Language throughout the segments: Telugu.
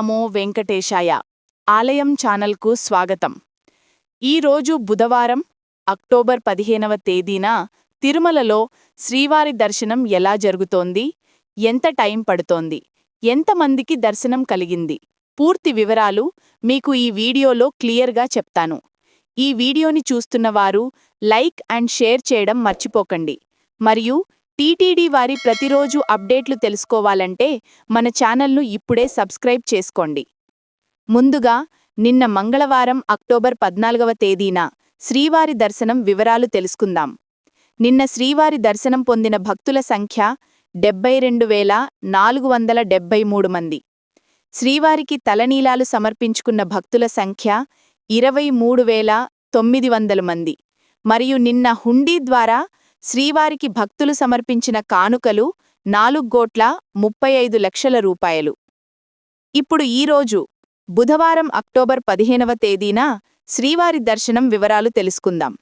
నమో వెంకటేశాయ. ఆలయం ఛానల్కు స్వాగతం. ఈరోజు బుధవారం అక్టోబర్ పదిహేనవ తేదీన తిరుమలలో శ్రీవారి దర్శనం ఎలా జరుగుతోంది? ఎంత టైం పడుతోంది? ఎంతమందికి దర్శనం కలిగింది? పూర్తి వివరాలు మీకు ఈ వీడియోలో క్లియర్గా చెప్తాను. ఈ వీడియోని చూస్తున్నవారు లైక్ అండ్ షేర్ చేయడం మర్చిపోకండి. మరియు టీటీడీ వారి ప్రతిరోజు అప్డేట్లు తెలుసుకోవాలంటే మన ఛానల్ను ఇప్పుడే సబ్స్క్రైబ్ చేసుకోండి. ముందుగా నిన్న మంగళవారం అక్టోబర్ పద్నాలుగవ తేదీన శ్రీవారి దర్శనం వివరాలు తెలుసుకుందాం. నిన్న శ్రీవారి దర్శనం పొందిన భక్తుల సంఖ్య డెబ్బై రెండు వేల నాలుగు వందల డెబ్బై మూడు మంది. శ్రీవారికి తలనీలాలు సమర్పించుకున్న భక్తుల సంఖ్య ఇరవై మూడు వేల తొమ్మిది వందల మంది. మరియు నిన్న హుండీ ద్వారా శ్రీవారికి భక్తులు సమర్పించిన కానుకలు నాలుగ్గోట్ల ముప్పై ఐదు లక్షల రూపాయలు. ఇప్పుడు ఈరోజు బుధవారం అక్టోబర్ పదిహేనవ తేదీన శ్రీవారి దర్శనం వివరాలు తెలుసుకుందాం.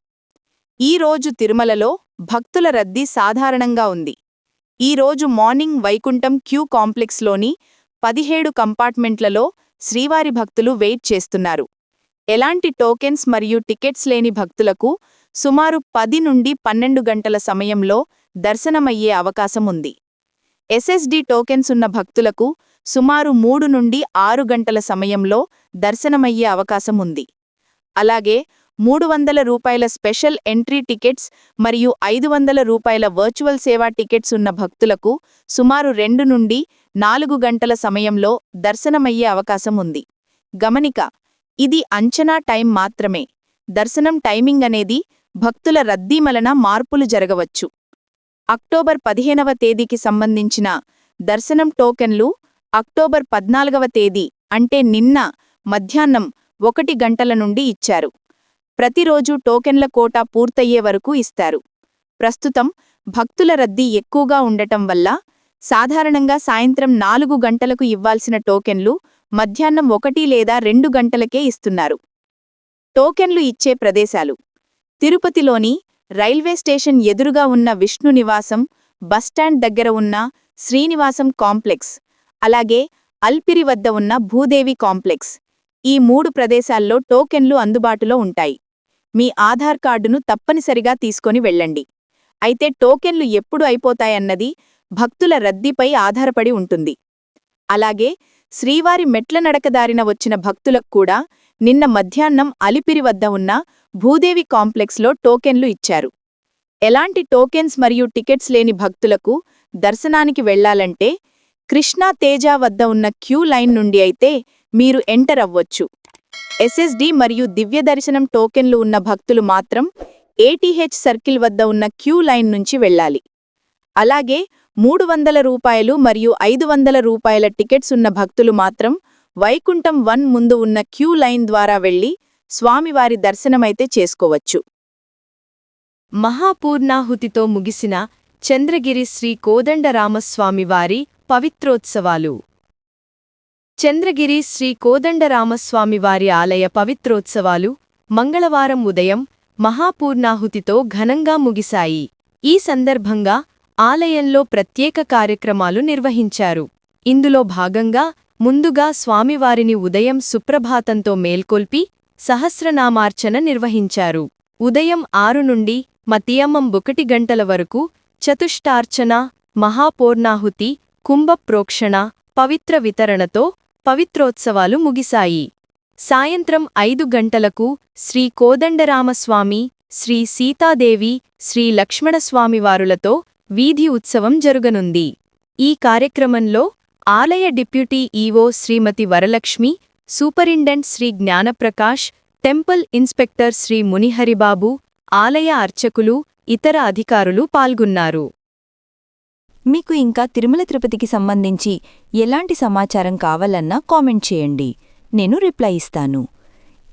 ఈరోజు తిరుమలలో భక్తుల రద్దీ సాధారణంగా ఉంది. ఈరోజు మార్నింగ్ వైకుంఠం క్యూ కాంప్లెక్స్లోని పదిహేడు కంపార్ట్మెంట్లలో శ్రీవారి భక్తులు వెయిట్ చేస్తున్నారు. ఎలాంటి టోకెన్స్ మరియు టికెట్స్ లేని భక్తులకు సుమారు పది నుండి పన్నెండు గంటల సమయంలో దర్శనమయ్యే అవకాశం ఉంది ఎస్ఎస్డి టోకెన్స్ ఉన్న భక్తులకు సుమారు మూడు నుండి ఆరు గంటల సమయంలో దర్శనమయ్యే అవకాశం ఉంది అలాగే మూడు వందల రూపాయల స్పెషల్ ఎంట్రీ టికెట్స్ మరియు ఐదు వందల రూపాయల వర్చువల్ సేవా టికెట్స్ ఉన్న భక్తులకు సుమారు రెండు నుండి నాలుగు గంటల సమయంలో దర్శనమయ్యే అవకాశం ఉంది గమనిక ఇది అంచనా టైం మాత్రమే. దర్శనం టైమింగ్ అనేది భక్తుల రద్దీ వలన మార్పులు జరగవచ్చు. అక్టోబర్ పదిహేనవ తేదీకి సంబంధించిన దర్శనం టోకెన్లు అక్టోబర్ పద్నాలుగవ తేదీ అంటే నిన్న మధ్యాహ్నం ఒకటి గంటల నుండి ఇచ్చారు. ప్రతిరోజు టోకెన్ల కోటా పూర్తయ్యే వరకు ఇస్తారు. ప్రస్తుతం భక్తుల రద్దీ ఎక్కువగా ఉండటం వల్ల సాధారణంగా సాయంత్రం నాలుగు గంటలకు ఇవ్వాల్సిన టోకెన్లు మధ్యాహ్నం ఒకటి లేదా రెండు గంటలకే ఇస్తున్నారు. టోకెన్లు ఇచ్చే ప్రదేశాలు. తిరుపతిలోని రైల్వే స్టేషన్ ఎదురుగా ఉన్న విష్ణు నివాసం బస్టాండ్ దగ్గర ఉన్న శ్రీనివాసం కాంప్లెక్స్ అలాగే అల్పిరి వద్ద ఉన్న భూదేవి కాంప్లెక్స్. ఈ మూడు ప్రదేశాల్లో టోకెన్లు అందుబాటులో ఉంటాయి. మీ ఆధార్ కార్డును తప్పనిసరిగా తీసుకొని వెళ్ళండి. అయితే టోకెన్లు ఎప్పుడు అయిపోతాయన్నది భక్తుల రద్దీపై ఆధారపడి ఉంటుంది. అలాగే శ్రీవారి మెట్ల నడకదారిన వచ్చిన భక్తులకు కూడా నిన్న మధ్యాహ్నం అలిపిరి వద్ద ఉన్న భూదేవి కాంప్లెక్స్లో టోకెన్లు ఇచ్చారు. ఎలాంటి టోకెన్స్ మరియు టికెట్స్ లేని భక్తులకు దర్శనానికి వెళ్ళాలంటే కృష్ణా తేజ వద్ద ఉన్న క్యూ లైన్ నుండి అయితే మీరు ఎంటర్ అవ్వొచ్చు. ఎస్ఎస్డి మరియు దివ్య దర్శనం టోకెన్లు ఉన్న భక్తులు మాత్రం ఏటీహెచ్ సర్కిల్ వద్ద ఉన్న క్యూ లైన్ నుంచి వెళ్ళాలి. అలాగే మూడు వందల రూపాయలు మరియు ఐదు వందల రూపాయల టికెట్స్ ఉన్న భక్తులు మాత్రం వైకుంఠం వన్ ముందు ఉన్న క్యూ లైన్ ద్వారా వెళ్ళి స్వామివారి దర్శనమైతే చేసుకోవచ్చు. మహాపూర్ణాహుతితో ముగిసిన చంద్రగిరి శ్రీ కోదండరామస్వామివారి పవిత్రోత్సవాలు. చంద్రగిరి శ్రీ కోదండరామస్వామివారి ఆలయ పవిత్రోత్సవాలు మంగళవారం ఉదయం మహాపూర్ణాహుతితో ఘనంగా ముగిశాయి. ఈ సందర్భంగా ఆలయంలో ప్రత్యేక కార్యక్రమాలు నిర్వహించారు. ఇందులో భాగంగా ముందుగా స్వామివారిని ఉదయం సుప్రభాతంతో మేల్కొల్పి సహస్రనామార్చన నిర్వహించారు. ఉదయం ఆరు నుండి మతియమ్మం ఒకటి గంటల వరకు చతుష్టార్చన మహాపూర్ణాహుతి కుంభప్రోక్షణ పవిత్ర వితరణతో పవిత్రోత్సవాలు ముగిశాయి. సాయంత్రం ఐదు గంటలకు శ్రీ కోదండరామస్వామి శ్రీ సీతాదేవి శ్రీ లక్ష్మణస్వామివారులతో వీధి ఉత్సవం జరుగనుంది. ఈ కార్యక్రమంలో ఆలయ deputy EO Srimathi Varalakshmi superintendent Shri Gnanaprakash temple inspector Shri Muniharibabu ఆలయ అర్చకులు ఇతర అధికారులు పాల్గొన్నారు. మీకు ఇంకా తిరుమల తిరుపతికి సంబంధించి ఎలాంటి సమాచారం కావాలన్నా కామెంట్ చేయండి. నేను రిప్లై ఇస్తాను.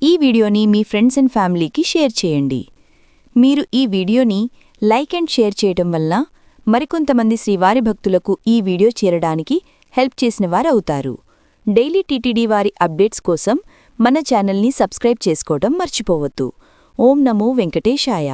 ఈ వీడియోని మీ ఫ్రెండ్స్ అండ్ ఫ్యామిలీకి షేర్ చేయండి. మీరు ఈ వీడియోని లైక్ అండ్ షేర్ చేయటం వల్ల మరికొంతమంది శ్రీవారి భక్తులకు ఈ వీడియో చేరడానికి హెల్ప్ చేసిన వారవుతారు. డైలీ టీటీడీ వారి అప్డేట్స్ కోసం మన ఛానల్ని సబ్స్క్రైబ్ చేసుకోవడం మర్చిపోవద్దు. ఓం నమో వెంకటేశాయ.